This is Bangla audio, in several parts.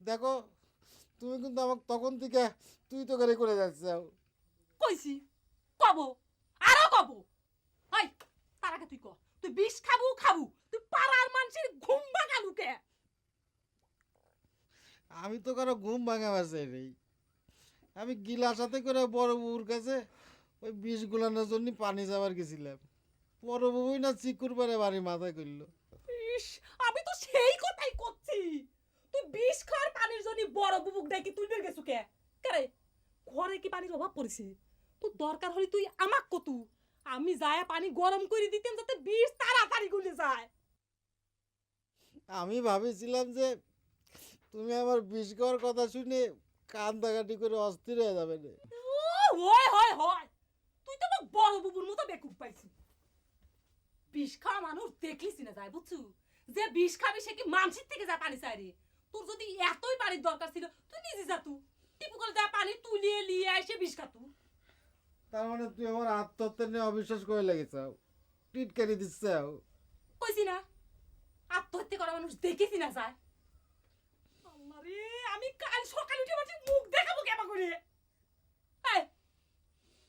দেখো তুমি কিন্তু আমাকে তখন থেকে তুই তো করে করে যাচ্ছ। কইছি কব আরও কব। হাই তার আগে তুই ক তুই বিষ খাবু খাবু। তুই পাড়ার মানুষের ঘুম ভাঙালু কে? আমি তো কারও ঘুম ভাঙা বাসাই নেই। আমি গিলাস হাতে করে বড় বউর কাছে ওই বিষ গুলানোর জন্য পানি যাবার গেছিলাম। বড় বউই না চিকুর পারে বাড়ি মাথায় করল। ইস আমি তো সেই কথাই করছি তুই বিষ খাওয়ার পানির জন্য বড় বুবুক ডাকি তুই বের গেছু কে কারে ঘরে কি পানির অভাব পড়েছে? তোর দরকার হলে তুই আমাক কতু আমি যায় পানি গরম করে দিতেন যাতে বিষ তাড়াতাড়ি গুলে যায়। আমি ভাবেছিলাম যে তুমি আমার বিষ খাওয়ার কথা শুনে কান্দাকাটি করে অস্থির হয়ে যাবে রে। হয় হয় হয়। তুই তো আমার বড় বুবুর মতো বেকুব পাইছি। বিষ খাওয়া মানুষ দেখলিস না যায় বুঝছু? যে বিষ খাবি সে কি মানসিক থেকে যা পানি চাই রে তোর যদি এতই পানির দরকার ছিল তুই নিজে যা তু। টিপু করে যা পানি তুলিয়ে লিয়ে এসে বিষ খাতু। তার মানে তুই আমার আত্মহত্যা নিয়ে অবিশ্বাস করে লেগেছাও টিটকারি দিচ্ছাও কইছি না আত্মহত্যা করা মানুষ দেখেছি না যায় আল্লাহ রে আমি কাল সকালে উঠে বলছি মুখ দেখাবো কেমন করে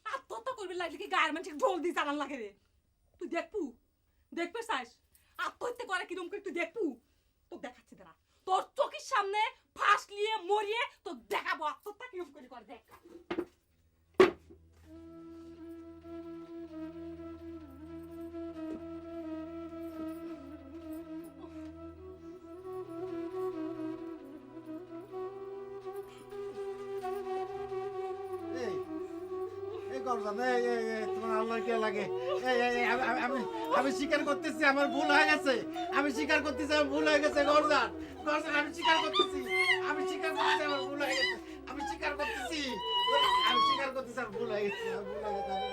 আত্মহত্যা করবে লাগলে কি গায়ের মানুষকে ঢোল দিয়ে চালান লাগে রে? তুই দেখবু দেখবে চাস আত্মহত্যা করে কিরম করে তুই দেখবু তো দেখাচ্ছি তারা তোর চোখের সামনে ফাঁস নিয়ে মরিয়ে আত্মহত্যা কিরম করে করে দেখ তোমার আল্লাহ কে লাগে এই এই এই, আমি- আমি- আমি আমি স্বীকার করতেছি আমার ভুল হয়ে গেছে। আমি স্বীকার করতেছি আমার ভুল হয়ে গেছে গরজান। গরজান আমি স্বীকার করতেছি। আমি স্বীকার भूल आ गया भूल